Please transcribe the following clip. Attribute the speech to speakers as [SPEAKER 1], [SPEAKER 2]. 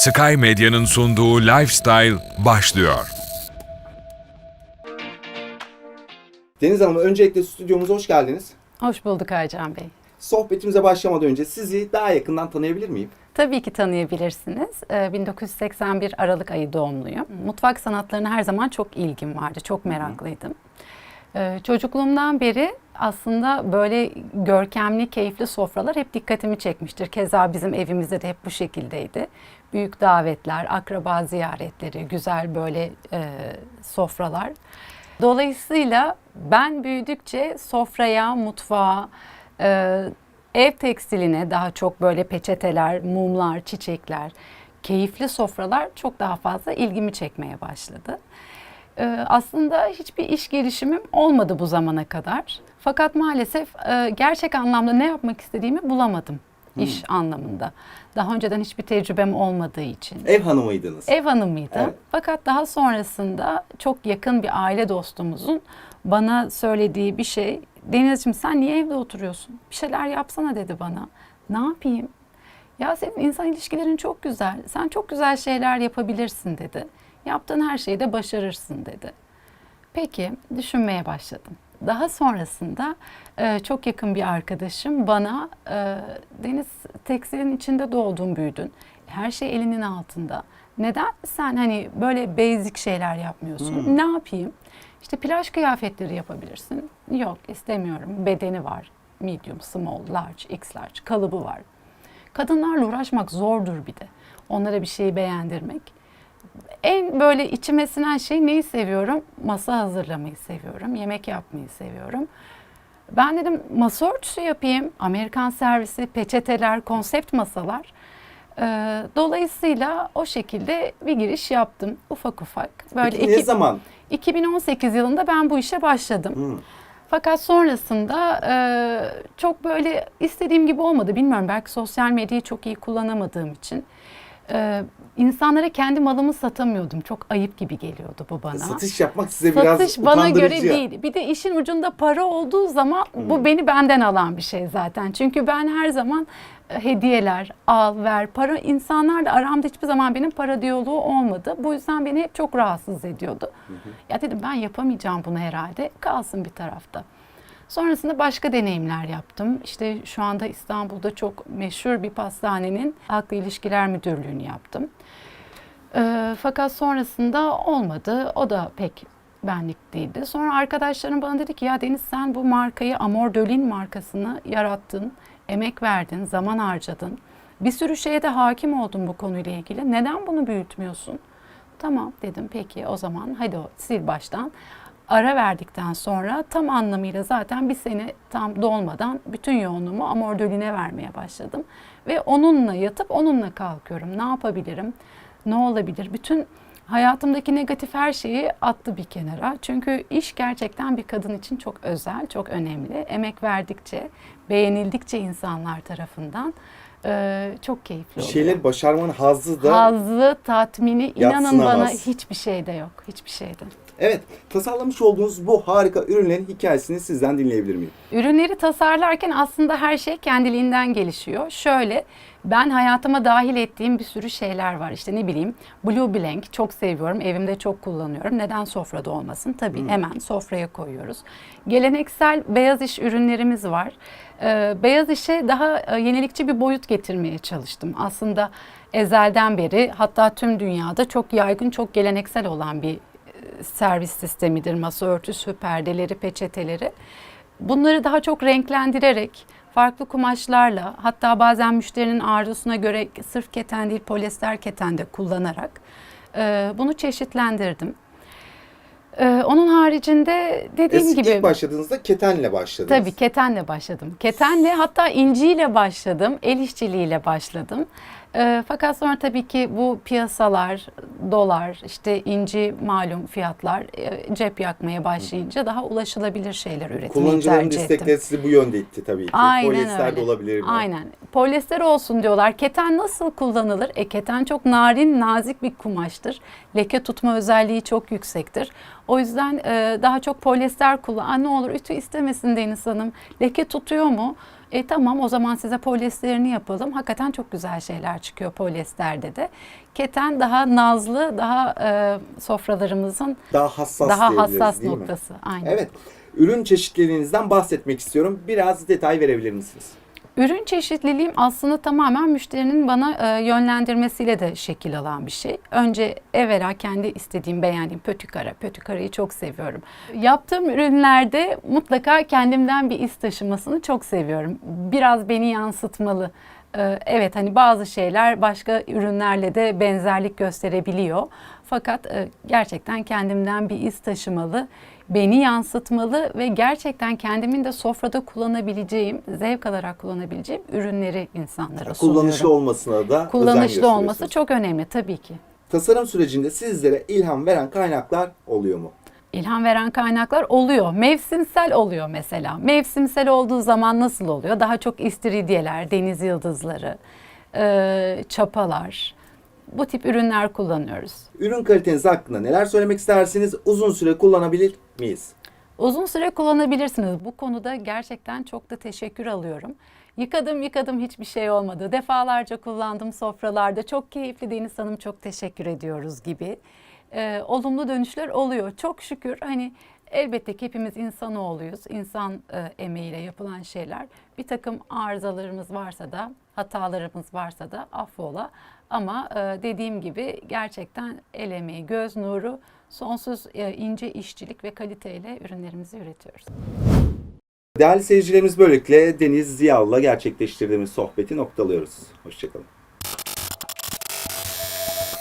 [SPEAKER 1] Sky Medya'nın sunduğu Lifestyle başlıyor.
[SPEAKER 2] Deniz Hanım öncelikle stüdyomuza hoş geldiniz.
[SPEAKER 3] Hoş bulduk Ercan Bey.
[SPEAKER 2] Sohbetimize başlamadan önce sizi daha yakından tanıyabilir miyim?
[SPEAKER 3] Tabii ki tanıyabilirsiniz. Ee, 1981 Aralık ayı doğumluyum. Mutfak sanatlarına her zaman çok ilgim vardı. Çok meraklıydım. Ee, Çocukluğumdan beri aslında böyle görkemli, keyifli sofralar hep dikkatimi çekmiştir. Keza bizim evimizde de hep bu şekildeydi. Büyük davetler, akraba ziyaretleri, güzel böyle e, sofralar. Dolayısıyla ben büyüdükçe sofraya, mutfağa, e, ev tekstiline daha çok böyle peçeteler, mumlar, çiçekler, keyifli sofralar çok daha fazla ilgimi çekmeye başladı. Ee, aslında hiçbir iş girişimim olmadı bu zamana kadar. Fakat maalesef e, gerçek anlamda ne yapmak istediğimi bulamadım iş anlamında. Daha önceden hiçbir tecrübem olmadığı için.
[SPEAKER 2] Ev hanımıydınız.
[SPEAKER 3] Ev hanımıydım.
[SPEAKER 2] Evet.
[SPEAKER 3] Fakat daha sonrasında çok yakın bir aile dostumuzun bana söylediği bir şey. Denizciğim sen niye evde oturuyorsun? Bir şeyler yapsana dedi bana. Ne yapayım? Ya senin insan ilişkilerin çok güzel. Sen çok güzel şeyler yapabilirsin dedi. Yaptığın her şeyi de başarırsın dedi. Peki düşünmeye başladım. Daha sonrasında e, çok yakın bir arkadaşım bana e, Deniz tekstilin içinde doğdun büyüdün. Her şey elinin altında. Neden sen hani böyle basic şeyler yapmıyorsun? Ne yapayım? İşte plaj kıyafetleri yapabilirsin. Yok istemiyorum. Bedeni var. Medium, small, large, x large kalıbı var. Kadınlarla uğraşmak zordur bir de. Onlara bir şeyi beğendirmek en böyle içime sinen şey neyi seviyorum? Masa hazırlamayı seviyorum. Yemek yapmayı seviyorum. Ben dedim masa örtüsü yapayım. Amerikan servisi, peçeteler, konsept masalar. Ee, dolayısıyla o şekilde bir giriş yaptım ufak ufak. Böyle
[SPEAKER 2] Peki ne
[SPEAKER 3] iki-
[SPEAKER 2] zaman?
[SPEAKER 3] 2018 yılında ben bu işe başladım.
[SPEAKER 2] Hı.
[SPEAKER 3] Fakat sonrasında e, çok böyle istediğim gibi olmadı. Bilmiyorum belki sosyal medyayı çok iyi kullanamadığım için. E, insanlara kendi malımı satamıyordum. Çok ayıp gibi geliyordu bu bana.
[SPEAKER 2] Satış yapmak size biraz
[SPEAKER 3] Satış bana göre
[SPEAKER 2] utandırıcı.
[SPEAKER 3] değil. Bir de işin ucunda para olduğu zaman bu beni benden alan bir şey zaten. Çünkü ben her zaman e, hediyeler, al, ver, para insanlarla aramda hiçbir zaman benim para diyaloğu olmadı. Bu yüzden beni hep çok rahatsız ediyordu. Ya dedim ben yapamayacağım bunu herhalde. Kalsın bir tarafta. Sonrasında başka deneyimler yaptım. İşte şu anda İstanbul'da çok meşhur bir pastanenin halkla ilişkiler müdürlüğünü yaptım. Ee, fakat sonrasında olmadı. O da pek benlik değildi. Sonra arkadaşlarım bana dedi ki ya Deniz sen bu markayı Amor Dölin markasını yarattın. Emek verdin, zaman harcadın. Bir sürü şeye de hakim oldun bu konuyla ilgili. Neden bunu büyütmüyorsun? Tamam dedim peki o zaman hadi o sil baştan. Ara verdikten sonra tam anlamıyla zaten bir sene tam dolmadan bütün yoğunluğumu Amor Dölin'e vermeye başladım. Ve onunla yatıp onunla kalkıyorum. Ne yapabilirim? Ne olabilir? Bütün hayatımdaki negatif her şeyi attı bir kenara. Çünkü iş gerçekten bir kadın için çok özel, çok önemli. Emek verdikçe, beğenildikçe insanlar tarafından eee, çok keyifli
[SPEAKER 2] Bir
[SPEAKER 3] oluyor.
[SPEAKER 2] şeyleri başarmanın hazzı da
[SPEAKER 3] Hazzı, tatmini inanın bana hiçbir şeyde yok. Hiçbir şeyde.
[SPEAKER 2] Evet, tasarlamış olduğunuz bu harika ürünlerin hikayesini sizden dinleyebilir miyim?
[SPEAKER 3] Ürünleri tasarlarken aslında her şey kendiliğinden gelişiyor. Şöyle ben hayatıma dahil ettiğim bir sürü şeyler var. İşte ne bileyim Blue Blank çok seviyorum. Evimde çok kullanıyorum. Neden sofrada olmasın? Tabii hemen sofraya koyuyoruz. Geleneksel beyaz iş ürünlerimiz var. Ee, beyaz işe daha e, yenilikçi bir boyut getirmeye çalıştım. Aslında ezelden beri hatta tüm dünyada çok yaygın, çok geleneksel olan bir e, servis sistemidir. Masa örtüsü, perdeleri, peçeteleri. Bunları daha çok renklendirerek, farklı kumaşlarla, hatta bazen müşterinin arzusuna göre sırf keten değil polyester keten de kullanarak e, bunu çeşitlendirdim. E, onun haricinde dediğim
[SPEAKER 2] Eski
[SPEAKER 3] gibi
[SPEAKER 2] ilk başladığınızda ketenle başladınız.
[SPEAKER 3] Tabii ketenle başladım. Ketenle hatta inciyle başladım. El işçiliğiyle başladım. Ee, fakat sonra tabii ki bu piyasalar, dolar, işte inci malum fiyatlar e, cep yakmaya başlayınca daha ulaşılabilir şeyler üretmeyi
[SPEAKER 2] Kullanıcıların
[SPEAKER 3] tercih
[SPEAKER 2] istekleri
[SPEAKER 3] ettim.
[SPEAKER 2] sizi bu yönde itti tabii ki.
[SPEAKER 3] Aynen
[SPEAKER 2] Polyester
[SPEAKER 3] öyle.
[SPEAKER 2] de olabilir mi?
[SPEAKER 3] Aynen. Polyester olsun diyorlar. Keten nasıl kullanılır? E keten çok narin, nazik bir kumaştır. Leke tutma özelliği çok yüksektir. O yüzden e, daha çok polyester kullan. Aa, ne olur ütü istemesin Deniz Hanım. Leke tutuyor mu? E tamam o zaman size polyesterini yapalım. Hakikaten çok güzel şeyler çıkıyor polyesterde de. Keten daha nazlı, daha e, sofralarımızın
[SPEAKER 2] Daha hassas
[SPEAKER 3] daha hassas
[SPEAKER 2] değil mi?
[SPEAKER 3] noktası. Aynen.
[SPEAKER 2] Evet. Ürün çeşitliliğinizden bahsetmek istiyorum. Biraz detay verebilir misiniz?
[SPEAKER 3] Ürün çeşitliliğim aslında tamamen müşterinin bana e, yönlendirmesiyle de şekil alan bir şey. Önce evvela kendi istediğim, beğendiğim pötükara, pötükarayı çok seviyorum. Yaptığım ürünlerde mutlaka kendimden bir iz taşımasını çok seviyorum. Biraz beni yansıtmalı. E, Evet hani bazı şeyler başka ürünlerle de benzerlik gösterebiliyor. Fakat e, gerçekten kendimden bir iz taşımalı, beni yansıtmalı ve gerçekten kendimin de sofrada kullanabileceğim, zevk alarak kullanabileceğim ürünleri insanlara
[SPEAKER 2] Kullanışlı
[SPEAKER 3] sunuyorum.
[SPEAKER 2] olmasına da özen
[SPEAKER 3] Kullanışlı olması çok önemli tabii ki.
[SPEAKER 2] Tasarım sürecinde sizlere ilham veren kaynaklar oluyor mu?
[SPEAKER 3] İlham veren kaynaklar oluyor. Mevsimsel oluyor mesela. Mevsimsel olduğu zaman nasıl oluyor? Daha çok istiridyeler, deniz yıldızları, e, çapalar. Bu tip ürünler kullanıyoruz.
[SPEAKER 2] Ürün kaliteniz hakkında neler söylemek istersiniz? Uzun süre kullanabilir miyiz?
[SPEAKER 3] Uzun süre kullanabilirsiniz. Bu konuda gerçekten çok da teşekkür alıyorum. Yıkadım yıkadım hiçbir şey olmadı. Defalarca kullandım sofralarda. Çok keyifli Deniz Hanım çok teşekkür ediyoruz gibi. Ee, olumlu dönüşler oluyor. Çok şükür hani elbette ki hepimiz insanoğluyuz. İnsan e, emeğiyle yapılan şeyler. Bir takım arızalarımız varsa da hatalarımız varsa da affola. Ama e, dediğim gibi gerçekten el emeği, göz nuru, sonsuz e, ince işçilik ve kaliteyle ürünlerimizi üretiyoruz.
[SPEAKER 2] Değerli seyircilerimiz böylelikle Deniz Ziyal'la gerçekleştirdiğimiz sohbeti noktalıyoruz. Hoşçakalın.